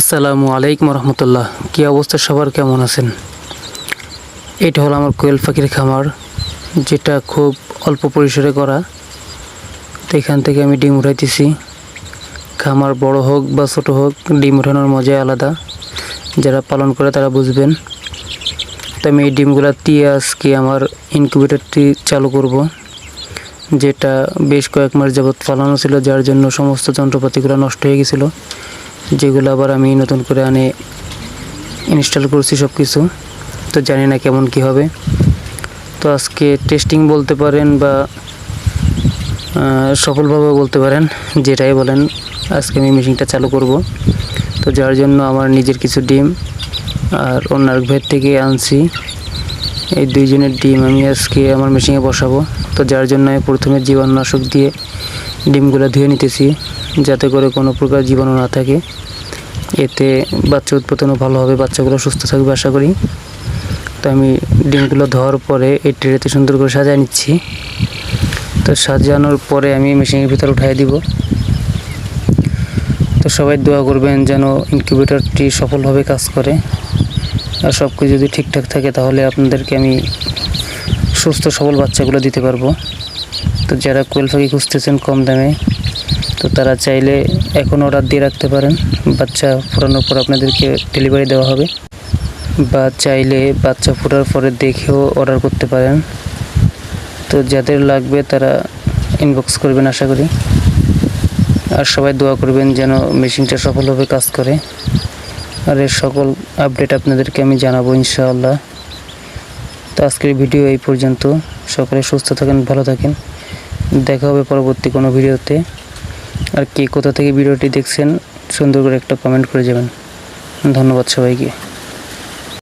আসসালামু আলাইকুম রহমতুল্লাহ। কী অবস্থা? সবার কেমন আছেন? এটা হলো আমার কোয়েল পাখির খামার, যেটা খুব অল্প পরিসরে করা। তো এখান থেকে আমি ডিম উঠাইতেছি। খামার বড় হোক বা ছোট হোক, ডিম উঠানোর মজাই আলাদা। যারা পালন করে তারা বুঝবেন। তো আমি এই ডিমগুলো দিয়ে আজকে আমার ইনকিউবেটরটি চালু করব, যেটা বেশ কয়েক মাস যাবৎ পালানো ছিল, যার জন্য সমস্ত যন্ত্রপাতিগুলো নষ্ট হয়ে গেছিল। যেগুলো আবার আমি নতুন করে আনে ইনস্টল করছি সব কিছু তো জানি না কেমন কি হবে। তো আজকে টেস্টিং বলতে পারেন বা সফলভাবে বলতে পারেন, যেটাই বলেন, আজকে আমি মেশিনটা চালু করব। তো যার জন্য আমার নিজের কিছু ডিম আর অন্য ভেদ থেকে আনছি। এই দুইজনের ডিম আমি আজকে আমার মেশিনে বসাবো। তো যার জন্য আমি প্রথমে জীবাণুনাশক দিয়ে ডিমগুলো ধুয়ে নিতেছি। যাতে করে কোনো প্রকার জীবাণু না থাকে। এতে বাচ্চা উৎপাদনও ভালো হবে, বাচ্চাগুলো সুস্থ থাকবে আশা করি। তো আমি ডিমগুলো ধোয়ার পরে এই ট্রেতে সুন্দর করে সাজিয়ে নিচ্ছি। তো সাজানোর পরে আমি মেশিনের ভিতরে উঠাই দিব। তো সবাই দোয়া করবেন যেন ইনকিউবেটরটি সফলভাবে কাজ করে। আর সব কিছু যদি ঠিকঠাক থাকে তাহলে আপনাদেরকে আমি সুস্থ সবল বাচ্চাগুলো দিতে পারব। তো যারা কোয়েল পাখি খুঁজতেছেন কম দামে তো তারা চাইলে এখন অর্ডার দিয়ে রাখতে পারেন। বাচ্চা ফোটানোর পর আপনাদেরকে ডেলিভারি দেওয়া হবে। বা চাইলে বাচ্চা ফোটার পরে দেখেও অর্ডার করতে পারেন। তো যাদের লাগবে তারা ইনবক্স করবেন আশা করি। আর সবাই দোয়া করবেন যেন মেশিনটা সফলভাবে কাজ করে। আর এর সকল আপডেট আপনাদেরকে আমি জানাব ইনশাআল্লাহ। তো আজকের ভিডিও এই পর্যন্ত। সকলে সুস্থ থাকেন, ভালো থাকেন। দেখা হবে পরবর্তী কোনো ভিডিওতে। আর কে কোথা থেকে ভিডিওটি দেখছেন সুন্দর করে একটা কমেন্ট করে যাবেন। ধন্যবাদ সবাইকে।